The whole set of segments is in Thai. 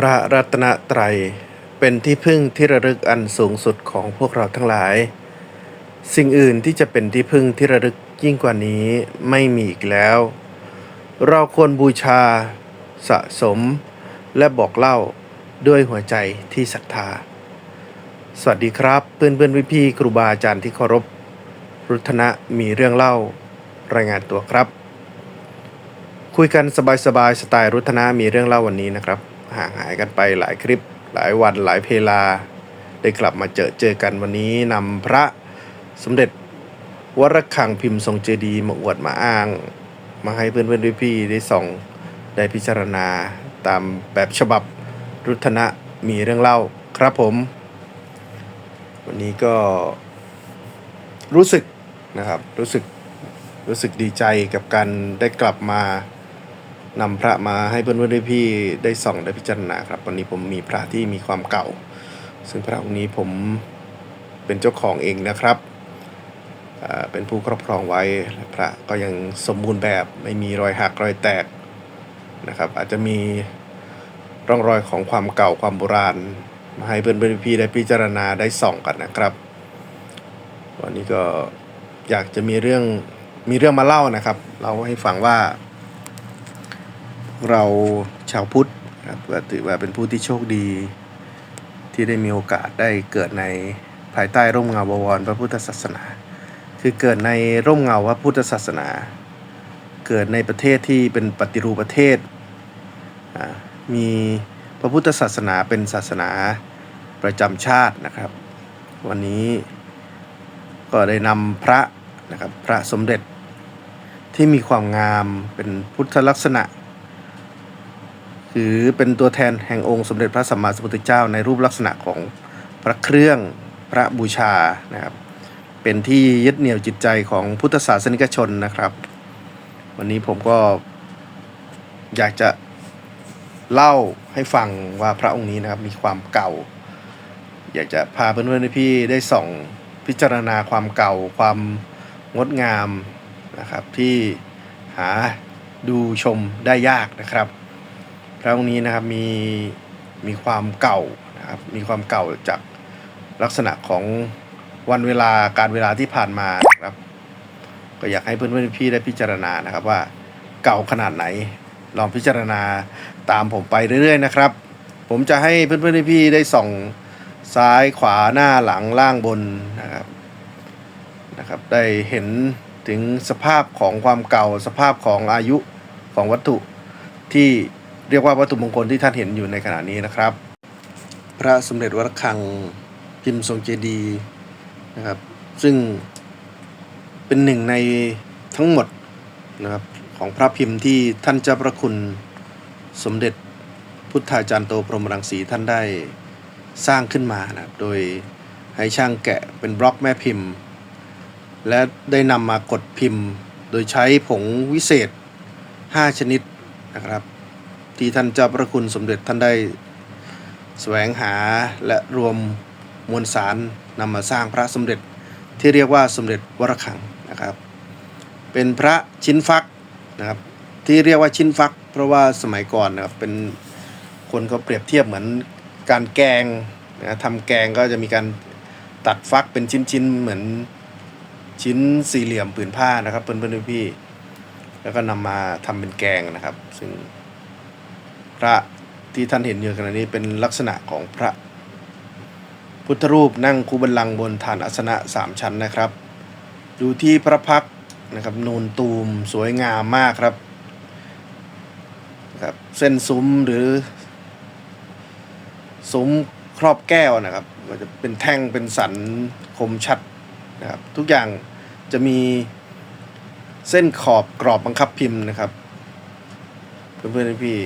พระรัตนตรัย เป็นที่พึ่งที่ระลึกอันสูงสุดของพวกเราทั้งหลาย สิ่งอื่นที่จะเป็นที่พึ่งที่ระลึกยิ่งกว่านี้ไม่มีอีกแล้ว เราควรบูชา สะสม และบอกเล่าด้วยหัวใจที่ศรัทธา สวัสดีครับ เพื่อนเพื่อนพี่พี่ๆครูบาอาจารย์ที่เคารพ รุทนะมีเรื่องเล่า รายงานตัวครับ คุยกันสบายๆสไตล์รุทนะมีเรื่องเล่าวันนี้นะครับ ห่างหายกันไปหลายคลิปหลายวันหลายเพลา ได้กลับมาเจอเจอกันวันนี้นำพระสมเด็จวรคังพิมพ์ทรงเจดีมาอวดมาอ้าง มาให้เพื่อนเพื่อนพี่ได้ส่องได้พิจารณาตามแบบฉบับรุทนะมีเรื่องเล่าครับผม วันนี้ก็รู้สึกนะครับรู้สึกรู้สึกดีใจกับการได้กลับมา นำพระมาให้เพื่อนเพื่อนพี่ได้ส่องได้พิจารณาครับ วันนี้ผมมีพระที่มีความเก่า ซึ่งพระองค์นี้ผมเป็นเจ้าของเองนะครับเป็นผู้ครอบครองไว้พระก็ยังสมบูรณ์แบบไม่มีรอยหักรอยแตกนะครับ อาจจะมีร่องรอยของความเก่าความโบราณ มาให้เพื่อนเพื่อนพี่ได้พิจารณาได้ส่องกันนะครับ วันนี้ก็อยากจะมีเรื่องมีเรื่องมาเล่านะครับเล่าให้ฟังว่า เราชาวพุทธครับก็ถือว่าเป็นผู้ที่โชคดี ที่ได้มีโอกาสได้เกิดในภายใต้ร่มเงาบวรพระพุทธศาสนา คือเกิดในร่มเงาพระพุทธศาสนา เกิดในประเทศที่เป็นปฏิรูปประเทศ มีพระพุทธศาสนาเป็นศาสนาประจำชาตินะครับ วันนี้ก็ได้นำพระนะครับพระสมเด็จที่มีความงามเป็นพุทธลักษณะ ถือเป็นตัวแทนแห่งองค์สมเด็จพระสัมมาสัมพุทธเจ้าในรูปลักษณะของพระเครื่องพระบูชานะครับ เป็นที่ยึดเหนี่ยวจิตใจของพุทธศาสนิกชนนะครับ วันนี้ผมก็อยากจะเล่าให้ฟังว่าพระองค์นี้นะครับมีความเก่า อยากจะพาเพื่อนๆพี่ๆได้ส่องพิจารณาความเก่าความงดงามนะครับที่หาดูชมได้ยากนะครับ พระองค์นี้นะครับมีมีความเก่านะครับมีความเก่าจากลักษณะของวันเวลาการเวลาที่ผ่านมานะครับ ก็อยากให้เพื่อนๆพี่ได้พิจารณานะครับว่าเก่าขนาดไหน ลองพิจารณาตามผมไปเรื่อยๆนะครับ ผมจะให้เพื่อนๆพี่ได้ส่องซ้ายขวาหน้าหลังล่างบนนะครับนะครับ ได้เห็นถึงสภาพของความเก่าสภาพของอายุของวัตถุที่ เรียกว่าวัตถุมงคลที่ท่านเห็นอยู่ในขณะนี้นะครับ พระสมเด็จวัดระฆังพิมพ์ทรงเจดีย์นะครับซึ่งเป็นหนึ่งในทั้งหมดนะครับของพระพิมพ์ที่ท่านเจ้าพระคุณสมเด็จพุทธาจารย์โตพรหมรังสีท่านได้สร้างขึ้นมานะครับโดยให้ช่างแกะเป็นบล็อกแม่พิมพ์ และได้นำมากดพิมพ์ โดยใช้ผงวิเศษ 5 ชนิดนะครับ ที่ท่านเจ้าพระคุณสมเด็จท่านได้แสวงหาและรวมมวลสารนำมาสร้างพระสมเด็จที่เรียกว่าสมเด็จวรคังนะครับ เป็นพระชิ้นฟักนะครับที่เรียกว่าชิ้นฟัก เพราะว่าสมัยก่อนนะครับเป็นคนเขาเปรียบเทียบเหมือนการแกงนะทำแกงก็จะมีการตัดฟักเป็นชิ้นๆเหมือนชิ้นสี่เหลี่ยมผืนผ้านะครับเพื่อนๆพี่แล้วก็นำมาทำเป็นแกงนะครับ ซึ่ง พระที่ท่านเห็นอยู่ขณะนี้เป็นลักษณะของพระพุทธรูปนั่งคูบัลลังบนฐานอาสนะสามชั้นนะครับ ดูที่พระพักนะครับนูนตูมสวยงามมากครับนะครับเส้นซุ้มหรือซุ้มครอบแก้วนะครับมันจะเป็นแท่งเป็นสันคมชัดนะครับ ทุกอย่างจะมีเส้นขอบกรอบบังคับพิมพ์นะครับ เพื่อนๆพี่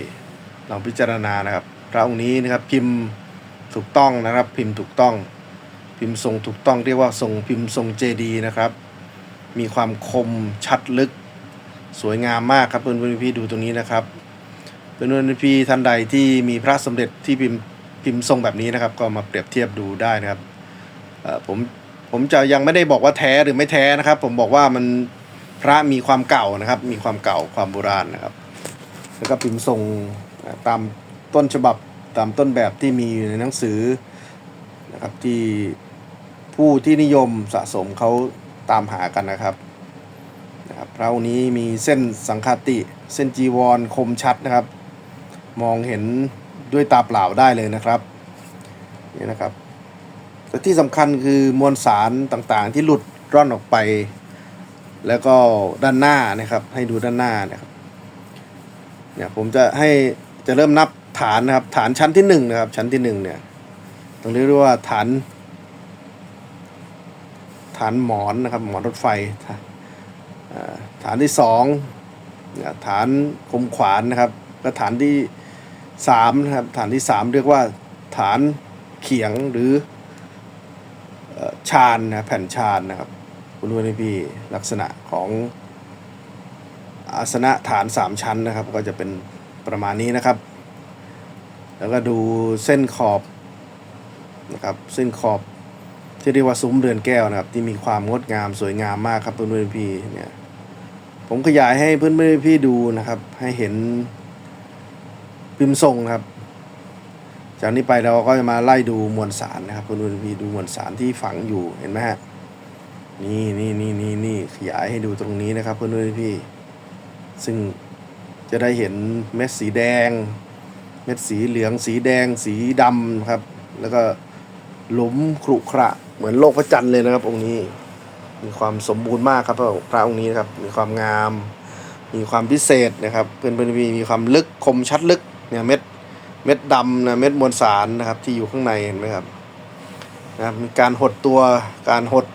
ลองพิจารณานะครับ พระองค์นี้นะครับพิมพ์ถูกต้องนะครับ พิมพ์ถูกต้อง พิมพ์ทรงถูกต้องเรียกว่าทรงพิมพ์ทรงเจดีนะครับ มีความคมชัดลึก สวยงามมากครับเพื่อนๆพี่ๆดูตรงนี้นะครับเพื่อนๆพี่ๆท่านใดที่มีพระสมเด็จที่พิมพ์พิมพ์ทรงแบบนี้นะครับ ก็มาเปรียบเทียบดูได้นะครับผมผมจะยังไม่ได้บอกว่าแท้หรือไม่แท้นะครับ ผมบอกว่ามันพระมีความเก่านะครับ มีความเก่าความโบราณนะครับ แล้วก็พิมพ์ทรง ตามต้นฉบับตามต้นแบบที่มีอยู่ในหนังสือนะครับที่ผู้ที่นิยมสะสมเขาตามหากันนะครับนะครับพระองค์นี้มีเส้นสังคติ เส้นจีวรคมชัดนะครับ มองเห็นด้วยตาเปล่าได้เลยนะครับนี่นะครับแต่ที่สำคัญคือมวลสารต่างๆ ที่หลุดร่อนออกไป แล้วก็ด้านหน้านะครับ ให้ดูด้านหน้านะครับเนี่ยผมจะให้ จะเริ่มนับฐานนะครับ ฐานชั้นที่หนึ่งนะครับ ชั้นที่หนึ่งเนี่ยต้องเรียกว่าฐาน ฐานหมอนนะครับ หมอนรถไฟฐานที่สองฐานคมขวานนะครับก็ฐานที่สามนะครับ ฐานที่สามเรียกว่า ฐานเขียงหรือเอ่อชานนะแผ่นชานนะครับคุณดูนี่พี่ลักษณะของอาสนะฐานสามชั้นนะครับ ก็จะเป็น ประมาณนี้นะครับ แล้วก็ดูเส้นขอบนะครับเส้นขอบที่เรียกว่าซุ้มเรือนแก้วนะครับ ที่มีความงดงามสวยงามมากครับเพื่อนๆพี่เนี่ยผมขยายให้เพื่อนๆพี่ดูนะครับ ให้เห็นพิมพ์ทรงนะครับ จากนี้ไปเราก็จะมาไล่ดูมวลสารนะครับเพื่อนๆพี่ดูมวลสารที่ฝังอยู่เห็นไหมฮะนี่นี่นี่นี่นี่ขยายให้ดูตรงนี้นะครับเพื่อนๆพี่ซึ่ง จะได้เห็นเม็ดสีแดง เม็ดสีเหลืองสีแดง สีดำครับ แล้วก็หลุมขรุขระเหมือนโลกพระจันทร์เลยนะครับ องค์นี้ มีความสมบูรณ์มากครับพระองค์นี้นะครับ มีความงาม มีความพิเศษนะครับเพื่อนเพื่อนๆพี่มีความลึกคมชัดลึกเนี่ยเม็ดเม็ดดำนะเม็ดมวลสารนะครับ ที่อยู่ข้างในเห็นไหมครับนะครับมีการหดตัวการหด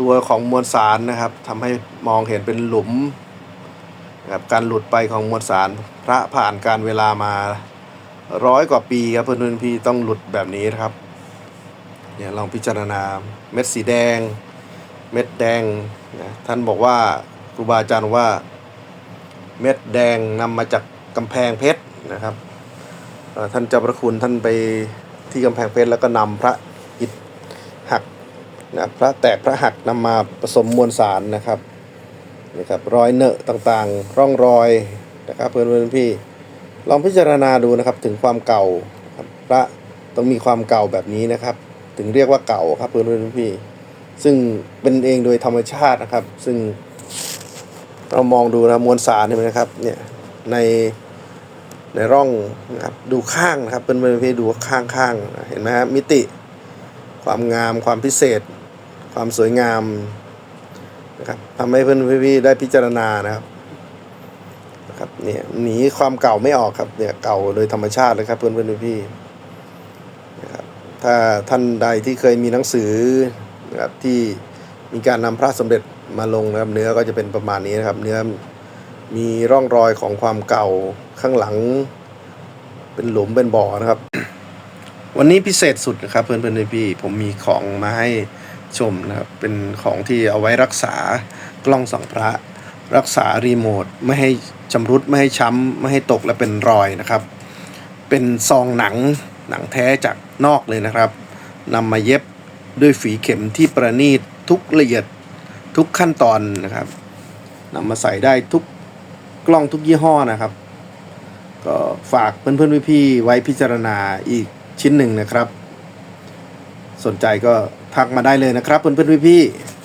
ตัวของมวลสารนะครับทำให้มองเห็นเป็นหลุม นะครับการหลุดไปของมวลสารพระผ่านการเวลามาร้อยกว่าปีครับเพื่อนๆพี่ต้องหลุดแบบนี้นะครับเนี่ยลองพิจารณาเม็ดสีแดง เม็ดแดงนะท่านบอกว่าครูบาอาจารย์ว่าเม็ดแดงนำมาจากกำแพงเพชรนะครับท่านเจ้าพระคุณท่านไปที่กำแพงเพชรแล้วก็นำพระอิฐหักนะพระแตกพระหักนำมาผสมมวลสารนะครับ นี่ครับรอยเนอะต่างๆ ร่องรอยนะครับเพื่อนเพื่อนๆพี่ลองพิจารณาดูนะครับถึงความเก่าครับพระต้องมีความเก่าแบบนี้นะครับ ถึงเรียกว่าเก่าครับเพื่อนเพื่อนๆพี่ ซึ่งเป็นเองโดยธรรมชาตินะครับ ซึ่งเรามองดูนะมวลสารเห็นไหมครับเนี่ยในในร่องนะครับดูข้างนะครับเพื่อนเพื่อนๆพี่ดูข้างๆเห็นไหมครับมิติ ความงามความพิเศษ ความสวยงาม นะครับทำให้เพื่อนพี่ๆได้พิจารณานะครับนะครับเนี่ยหนีความเก่าไม่ออกครับเนี่ยเก่าโดยธรรมชาติเลยครับเพื่อนเพื่อนพี่ๆนะครับถ้าท่านใดที่เคยมีหนังสือนะครับที่มีการนำพระสมเด็จมาลงนะครับเนื้อก็จะเป็นประมาณนี้นะครับ เนื้อมีร่องรอยของความเก่าข้างหลัง เป็นหลุมเป็นบ่อนะครับ วันนี้พิเศษสุดนะครับ เพื่อนเพื่อนพี่ผมมีของมาให้ ชมนะครับ เป็นของที่เอาไว้รักษากล้องส่องพระ รักษารีโมทไม่ให้ชำรุดไม่ให้ช้ำไม่ให้ตกและเป็นรอยนะครับ เป็นซองหนังหนังแท้จากนอกเลยนะครับนำมาเย็บด้วยฝีเข็มที่ประณีตทุกละเอียดทุกขั้นตอนนะครับนำมาใส่ได้ทุกกล้องทุกยี่ห้อนะครับ ก็ฝากเพื่อนๆพี่ๆไว้พิจารณาอีกชิ้นหนึ่งนะครับ สนใจก็ ทักมาได้เลยนะครับเพื่อนๆพี่ๆ